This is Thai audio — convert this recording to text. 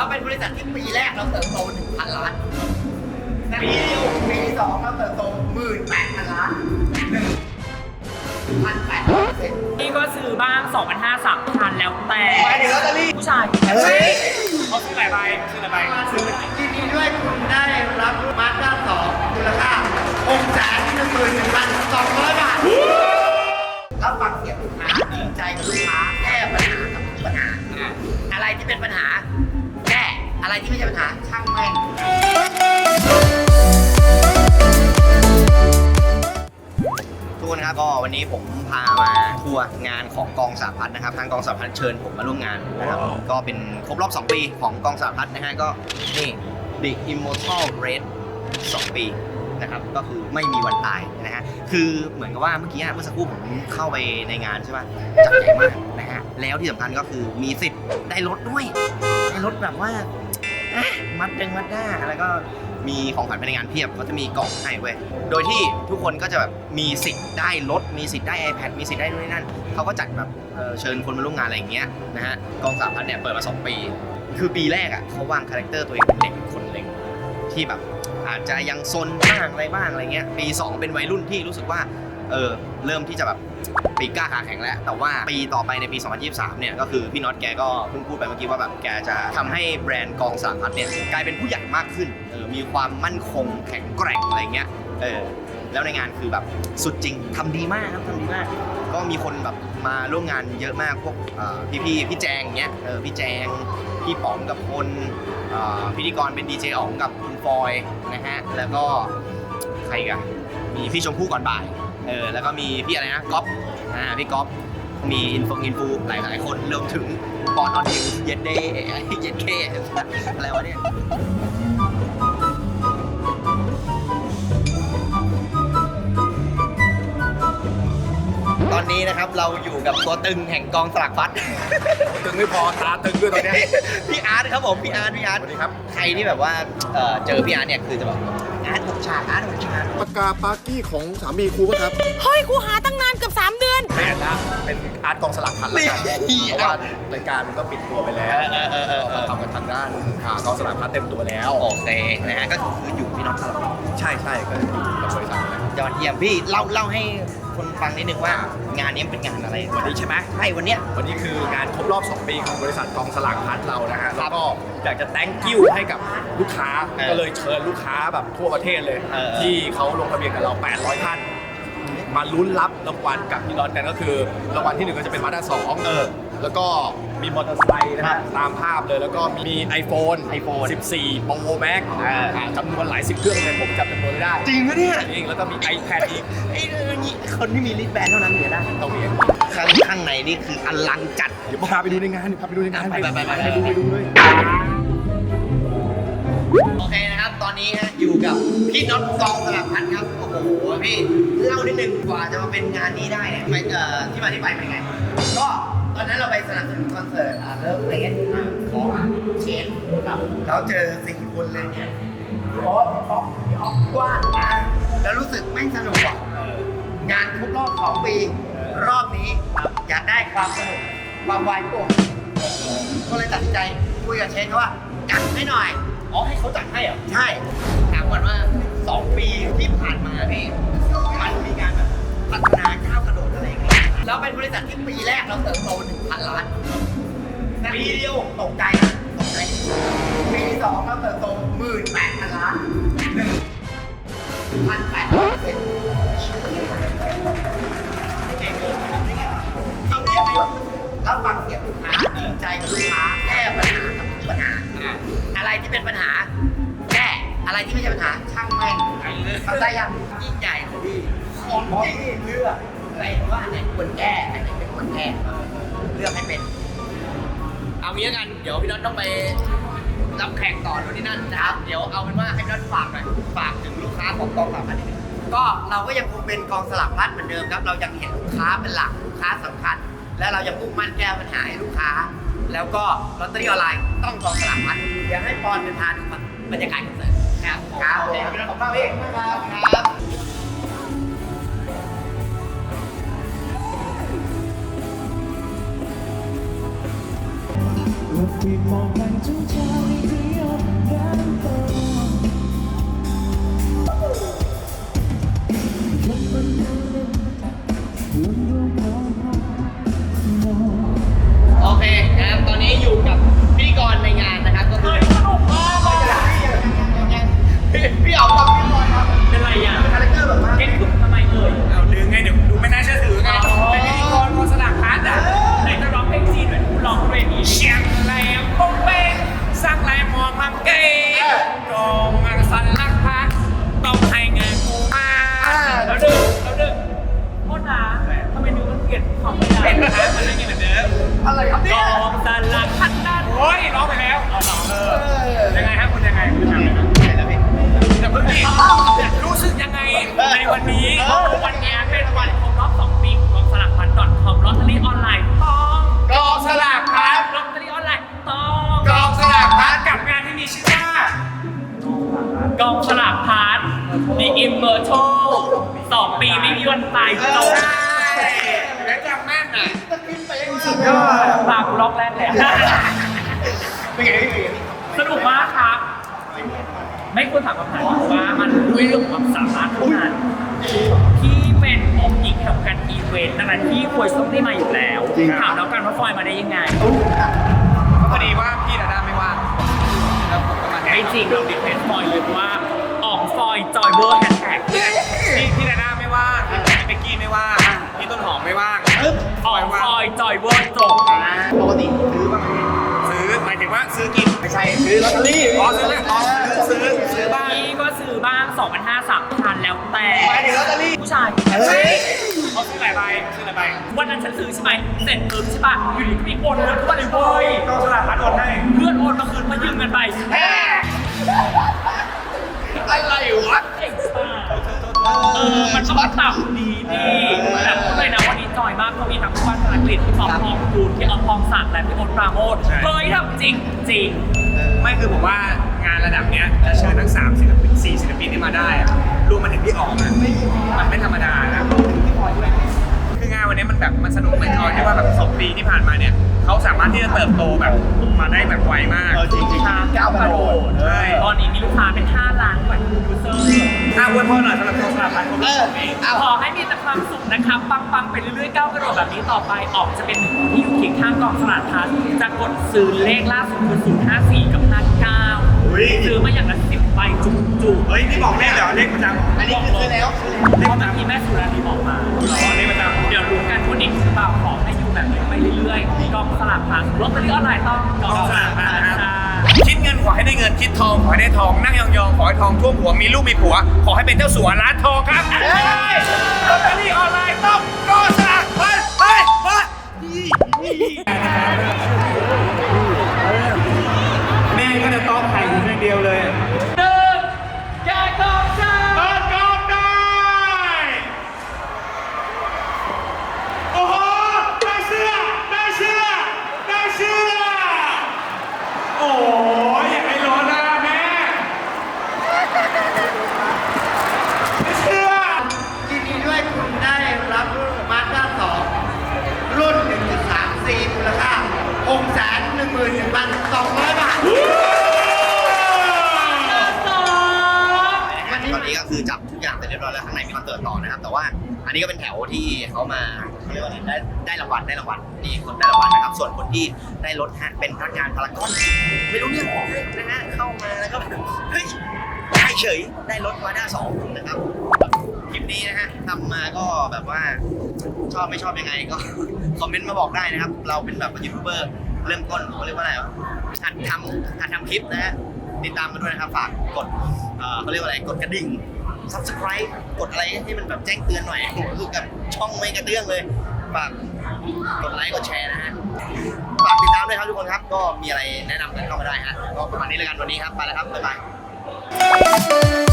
เราเป็นบริษัทที่ปีแรกเราเติบโตหนึ่งพันล้านปีเดียวปีที่สองเราเติบโตหมื่นแปดพันล้านหนึ่งพันแปดร้อยเปอร์เซ็นต์นี่ก็ซื้อบ้าง2 5 0 0 3พันแล้วแต่หมายถึงลอตเตอรี่ผู้ชายเฮ้ยเขาซื้อหลายใบซื้อหลายใบซื้อยินดีด้วยคุณได้รับมาสด้ ก็วันนี้ผมพามาทัวร์งานของกองสาพัฒน์นะครับทางกองสาพัฒน์เชิญผมมาร่วมงานนะครับ ก็เป็นครบรอบ 2 ปีของกองสาพัฒน์นะฮะก็นี่ The Immortal Race 2ปีนะครับก็คือไม่มีวันตายนะฮะคือเหมือนกับว่าเมื่อกี้เมื่อสักครู่ผมเข้าไปในงานใช่ป่ะจับใจมากนะฮะแล้วที่สำคัญก็คือมีสิทธิ์ได้รถด้วยได้รถแบบว่ามัดเดึงมัดหน้าแล้วก็ มีของขวัญภายในงานเพียบเขาจะมีกล่องให้เว้ยโดยที่ทุกคนก็จะแบบมีสิทธิ์ได้รถมีสิทธิ์ได้ iPad มีสิทธิ์ได้นู่นนี่นั่นเขาก็จัดแบบเอ่อเชิญคนมาร่วมงานอะไรอย่างเงี้ยนะฮะกองสามพันเนี่ยเปิดมา2ปี คือปีแรกอะเขาวางคาแรคเตอร์ตัวเองเป็นเด็กคนเล็กที่แบบอาจจะยังซนบ้างอะไรบ้างอะไรเงี้ยปี 2 เป็นวัยรุ่นที่รู้สึกว่า เออเริ่มที่จะแบบปีกล้าขาแข็งแล้ว แต่ว่าปีต่อไปในปี 2023 เนี่ยก็คือพี่น็อตแกก็เพิ่งพูดไปเมื่อกี้ว่าแบบแกจะทำให้แบรนด์กองสามพันเนี่ยกลายเป็นผู้ใหญ่มากขึ้นเออมีความมั่นคงแข็งแกร่งอะไรเงี้ยเออแล้วในงานคือแบบสุดจริงทำดีมากครับทำดีมาก ก็มีคนแบบมาร่วมงานเยอะมากพวกพี่พี่พี่แจงเงี้ยเออพี่แจงพี่ป๋องกับคนพิธีกรเป็นดีเจอ๋องกับคุณฟอยนะฮะแล้วก็ใครกันมีพี่ชมพู่ก่อนบ่าย เออแล้วก็มีพี่อะไรนะก๊อฟอ่าพี่ก๊อฟมีอินฟงอินฟูหลายหลายคนรวมถึงปอนออนดิวเย็นเดย์เย็นเคอะไรวะเนี่ย นนี้นะครับเราอยู่กับตัวตึงแห่งกองสลักพัด ตึงไม่พอตาตึงด้วยตอนเนี้ย พี่อาร์ตครับผมพี่อาร์ตพี่อาร์ตสวัสดีครับ ใครที่แบบว่าเอ่อเจอพี่อาร์ตเนี่ยคือจะแบบอาร์ตหกฉากอาร์ตหกฉากปากกาปาร์กี้ของสามีครูป่ะครับเฮ้ยกูหาตั้งนานเกือบ3 เดือน แม่นะเป็นอาร์ตกองสลักพันแล้วกันเพราะว่ารายการมันก็ปิดตัวไปแล้วเออเออเออเออเราทำกันทางด้านหากองสลักพันเต็มตัวแล้ว โอเคนะฮะก็คืออยู่พี่น็อตสลับใช่ใช่ก็อยู่กับบริษัทนะครับยอดเยี่ยมพี่เล่าเล่าให้ คนฟังนิดนึงว่างานนี้มันเป็นงานอะไร วันนี้ใช่ไหมใช่วันเนี้ย วันนี้คืองานครบรอบ 2 ปีของบริษัทกองสลากพัดเรานะฮะครัแล้บวก็อยากจะ thank you ให้กับลูกค้า เออก็เลยเชิญลูกค้าแบบทั่วประเทศเลย เออ ที่เขาลงทะเบียนกับเรา 800 ท่าน มาลุ้นรับรางวัลกับพี่น็อตกันก็คือรางวัลที่หนึ่งก็จะเป็นมาด้าสองเออ แล้วก็มีมอเตอร์ไซค์นะครัฮะบตามภาพเลยแล้วก็มี iPhone iPhone 14 Pro Max อ่า อ่าจำนวนหลายสิบเครื่องเลยผมจำจำนวนไม่ได้จริงปะเนี่ยจริงแล้วก็มี iPad อีกไอ้เรื่องนี้คนที่มีลิสแบนเท่านั้นถึงจะได้ต้องมีข้างข้างในนี่คืออลังจัด เดี๋ยวพาไปดูในงานเดี๋ยวพาไปดูในงานไปไปไปไป ไปดูไปดูเลยโอเคนะครับ ตอนนี้ฮะอยู่กับพี่น็อตกองสลับพันธ์ครับ โอ้โห พี่เล่านิดนึงกว่าจะมาเป็นงานนี้ได้เนี่ยไปเอ่อที่มาที่ไปเป็นไง ก็ ตอนนั้นเราไปสนับสนุนคอนเสิร์ตอ่าเลิฟเลสของเชนครับเราเจอสี่คนเลยเนี่ยออกออกออกกว้างนะแล้วรู้สึกไม่งสนุกอะงานครบรอบสองปี รอบนี้อยากได้ความสนุกความวายป่วงก็เลยตัดสินใจคุยกับเชนว่าจัดให้หน่อย อ๋อให้เขาจัดให้เหรอ ใช่ถามก่อนว่า 2 ปีที่ผ่านมาพี่มันมีการแบบพัฒนาก้าว กระโดดอะไรอย่างเงี้ยเราเป็นบริษัทที่ปีแรกเราเติบโตหนึ่งพันล้านปีเดียวตกใจตกใจปีที่สองเราเติบโตหมื่นแปดพันล้านหนึ่งพันแปดร้อยเซ็นเก่งเลยเอาเรียกว่ารับฟังเสียงลูกค้าจริงใจลูกค้าแก้ปัญหากับทุกปัญหา อะไรที่เป็นปัญหาแก้อะไรที่ไม่ใช่ปัญหาช่างแม่งเข้าใจยังยิ่งใหญ่เลยพี่ของจริงเลือก อะไรว่าอันไหนควรแก้อันไหนไม่ควรแก้เลือกให้เป็น เอางี้แล้วกัน เดี๋ยวพี่น็อตต้องไปรับแขกต่อนู่นนี่นั่นนะครับ เดี๋ยวเอาเป็นว่าให้พี่น็อตฝากหน่อยฝากถึงลูกค้าของกองสลากพลัดนิดนึงก็เราก็ยังคงเป็นกองสลากพลัดเหมือนเดิมครับ เรายังเห็นลูกค้าเป็นหลักลูกค้าสำคัญ และเรายังมุ่งมั่นแก้ปัญหาให้ลูกค้า แล้วก็ลอตเตอรี่ออนไลน์ต้องกองสลากพลัดเดี๋ยวให้ปอนเป็นพาดูบรรยากาศคอนเสิร์ตครับครับโอเคครับพี่น็อตขอบคุณมากพี่ครับครับ ที่มองกันทุก สองปีไม่มีวันตายจบแล้วจำแม่นอะสุดยอดปากล็อกแรกแหละเป็นไงสนุกมากครับ ไม่ควรถามคำถามว่ามันด้วยรื่งความสามารถเท่านั้นพี่เป็นองค์หญิงแห่งการอีเวนต์ดังนั้นพี่ควรต้องได้มาอยู่แล้วถามแล้วกันว่าฟอยมาได้ยังไงก็พอดีว่าพี่ดาด้าไม่ว่างแล้วผมก็มาไม่จริงเราดิเพนฟอยเลยว่าออกฟอยจอยเบอร์แฮชแท็ก ช่ซื้อลอตเตอรี่อ๋อซื้อเลยอ๋อซื้อซื้อซื้อบ้างนี่ก็ซื้อบ้าง2 5 0 0 3พันแล้วแต่หมายถึงลอตเตอรี่ ผู้ชายเฮ้ย เขาซื้อหลายใบซื้อหลายใบ วันนั้นฉันซื้อใช่ไหมเสร็จปุ๊บใช่ป่ะอยู่ดีก็มีโอนเงินเข้ามาเลยเว้ยก็สลับพัดโอนให้ เพื่อนโอนมาคืนมายืมเงินไปอะไรวะไอ้บ้าเออ มันก็มาต่ำดีดีแต่พูดเลยนะวันนี้จอยมากเพราะมีทั้งผู้ว่าธนกฤษที่ปองทองคูณที่เอาทองศักดิ์และพี่โอนปราโมทเฮ้ยทำจริงจริง ไม่คือผมว่างานระดับเนี้ยจะเชิญทั้ง3ศิลปิน4ศิลปินที่มาได้อะรวมมาถึงพี่อ๋อมอะมันไม่ธรรมดานะคืองานวันนี้มันแบบมันสนุกมันจอยที่ว่าแบบสองปีที่ผ่านมาเนี่ยเขาสามารถที่จะเติบโตแบบมาได้แบบไวมากเออจริงจริงทางก้าวกระโดดใช่ตอนนี้มีลูกค้าเป็น 5 ล้านกว่ายูเซอร์ถ้าอวยพรหน่อยสำหรับโทรศัพท์พันคนเอละอสองปีเอาขอให้มีแต่ความสุขนะครับปังๆไปเรื่อยๆก้าวกระโดดแบบนี้ต่อไปออกจะเป็นหนึ่งที่อยู่เคียงข้างกองสลากพลัสจะกดซื้อเลขล่าสุดคือ054 กับ59 ซื้อมาอย่างละสิบใบจุกๆเฮ้ยนี่บอกเลขเหรอเลขประจำอันนี้คือซื้อแล้วซื้อแล้วเพราะเมื่อกี้แม่สุรานีบอกมาอ๋อเลขประจำเดี๋ยวรู้กันว่าเด็กหรือเปล่าขอให้อยู่แบบนี้ไปเรื่อยๆกองสลากพลัสลอตเตอรี่ออนไลน์ต้องกองสลากพลัสค่ะคิดเงินขอให้ได้เงินคิดทองขอให้ได้ทองนั่งยองๆขอให้ทองท่วมหัวมีลูกมีผัว ขอให้เป็นเจ้าสัวร้านทองครับลอตเตอรี่ออนไล คือจับทุกอย่างเสร็จเรียบร้อยแล้วข้างในมีคอนเสิร์ตต่อนะครับ แต่ว่าอันนี้ก็เป็นแถวที่เขามาเขาเรียกว่าอะไรได้ได้รางวัลได้รางวัลนี่คนได้รางวัลนะครับ ส่วนคนที่ได้รถฮะเป็นพนักงานพารากอนไม่รู้เรื่องเลยนะฮะเข้ามาแล้วก็เฮ้ยได้เฉยได้รถมาด้าสองนะครับคลิปนี้นะฮะทำมาก็แบบว่าชอบไม่ชอบยังไงก็คอมเมนต์มาบอกได้นะครับ เราเป็นแบบยูทูบเบอร์เริ่มต้นเขาเรียกว่าอะไรวะหัดทำหัดทำคลิปนะฮะติดตามมาด้วยนะครับ ฝากกดเขาเรียกว่าอะไร กดกระดิ่ง subscribe กดอะไรที่มันแบบแจ้งเตือนหน่อยโอ้โหคือกับช่องไม่กระเตื้องเลยฝากกดไลค์กดแชร์นะฮะฝากติดตามด้วยครับทุกคนครับ ก็มีอะไรแนะนำกันเข้ามาได้ฮะก็ประมาณนี้แล้วกันวันนี้ครับไปแล้วครับบ๊ายบาย